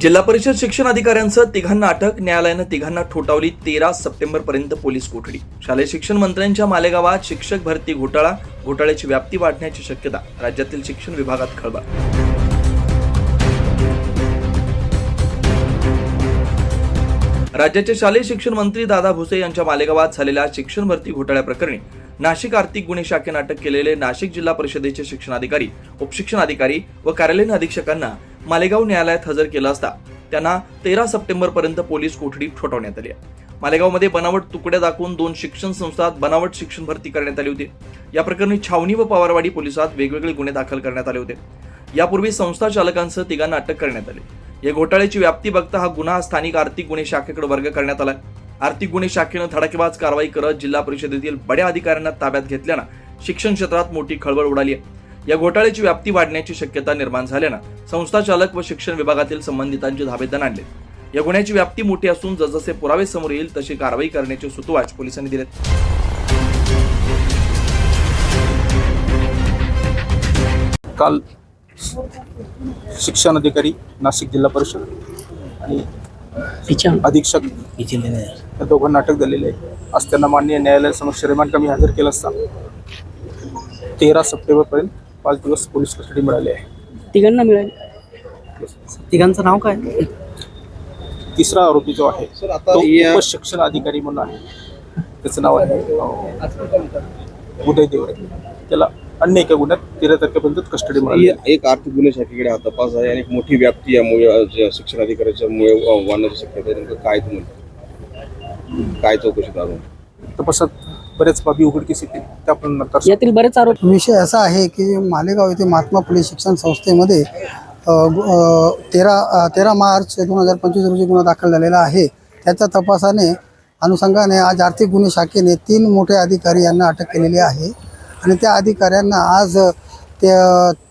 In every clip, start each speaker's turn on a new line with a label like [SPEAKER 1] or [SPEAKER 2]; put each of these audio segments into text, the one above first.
[SPEAKER 1] जिल्हा परिषद शिक्षण अधिकाऱ्यांसह तिघांना अटक. न्यायालयानं तिघांना ठोठावली तेरा सप्टेंबर पर्यंत पोलीस कोठडी. शालेय शिक्षण मंत्र्यांच्या मालेगावात शिक्षक भरती घोटाळा. घोटाळ्याची व्याप्ती वाढण्याची शक्यता. राज्यातील शिक्षण विभागात खळबळ. राज्याचे शालेय शिक्षण मंत्री दादा भुसे यांच्या मालेगावात झालेल्या शिक्षण भरती घोटाळ्याप्रकरणी नाशिक आर्थिक गुन्हे शाखेनं अटक केलेले नाशिक जिल्हा परिषदेचे शिक्षणाधिकारी उपशिक्षण अधिकारी व कार्यालयीन अधीक्षकांना मालेगाव न्यायालयात हजर केलं असता त्यांना तेरा सप्टेंबर पर्यंत पोलीस कोठडी ठोठावण्यात आली आहे. मालेगावमध्ये बनावट तुकड्या दाखवून दोन शिक्षण संस्थात बनावट शिक्षण भरती करण्यात आली होती. या प्रकरणी छावणी व पवारवाडी पोलिसात वेगवेगळे गुन्हे दाखल करण्यात आले होते. यापूर्वी संस्था चालकांसह तिघांना अटक करण्यात आली. या घोटाळ्याची व्याप्ती बघता हा गुन्हा स्थानिक आर्थिक गुन्हे शाखेकडे वर्ग करण्यात आला आर्थिक गुन्हे शाखेनं धडाकेबाज कारवाई करत जिल्हा परिषदेतील बड्या अधिकाऱ्यांना ताब्यात घेतल्यानं शिक्षण क्षेत्रात मोठी खळबळ उडाली आहे. या घोटाळ्याची व्याप्ती वाढण्याची शक्यता निर्माण झाल्यानं संस्था चालक व शिक्षण विभागातील संबंधितांचे धाबे दणाणले या गुन्ह्याची व्याप्ती मोठी असून जसजसे पुरावे समोर येईल तशी कारवाई करण्याचे सुतोवाच पोलिसांनी दिलेत.
[SPEAKER 2] काल शिक्षण अधिकारी नाशिक जिल्हा परिषद आणि अधीक्षक या दोघांना अटक झालेली आहे. आज त्यांना मान्य न्यायालयासमक्ष रिमांड कमी हजर केलं असता. तेरा सप्टेंबरपर्यंत पाच दिवस पोलीस कस्टडी मिळाली आहे.
[SPEAKER 3] तिघांना मिळाली. तिघांचं नाव काय?
[SPEAKER 2] तिसरा आरोपी जो आहे
[SPEAKER 4] सर, आता
[SPEAKER 2] तो
[SPEAKER 4] या-
[SPEAKER 2] उपशिक्षण अधिकारी म्हणून आहे. त्याचं नाव आहे अं, उदय देवरे. त्याला अन्य एका गुन्ह्यात तेरा तारखेपर्यंत कस्टडी मिळाली आहे.
[SPEAKER 4] एक आर्थिक गुन्हे शाखेकडे हा तपास आहे आणि एक मोठी व्याप्ती यामुळे अ, जे शिक्षण अधिकाऱ्याच्या मुळे वाढण्याची शक्यता आहे. नेमकं काय तुम्ही काय चौकशी अजून
[SPEAKER 2] तपासात बऱ्याच बाबी उघडकीस येतील त्या आपण नंतर
[SPEAKER 3] यातील बरेच आरोप
[SPEAKER 5] विषय असा आहे की मालेगाव येथे महात्मा फुले शिक्षण संस्थेमध्ये तेरा तेरा मार्च दोन हजार पंचवीस रोजी गुन्हा दाखल झालेला आहे. त्याच्या तपासाने अनुषंगाने आज आर्थिक गुन्हे शाखेने तीन मोठे अधिकारी यांना अटक केलेली आहे. आणि त्या अधिकाऱ्यांना आज ते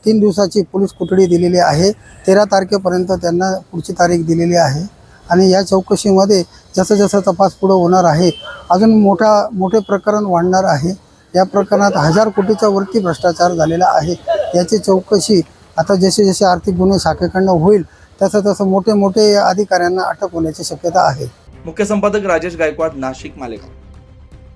[SPEAKER 5] तीन दिवसाची पोलीस कोठडी दिलेली आहे. तेरा तारखेपर्यंत त्यांना पुढची तारीख दिलेली आहे. आणि या चौकशीमध्ये जसं जसं तपास पुढं होणार आहे अजून मोठा मोठे प्रकरण वाढणार आहे. या प्रकरणात हजार कोटीच्या वरती भ्रष्टाचार झालेला आहे. याची चौकशी आता जसे जसे आर्थिक गुन्हे शाखेकडनं होईल तसं तसं मोठे मोठे अधिकाऱ्यांना अटक होण्याची शक्यता आहे.
[SPEAKER 1] मुख्य संपादक राजेश गायकवाड नाशिक मालेगाव.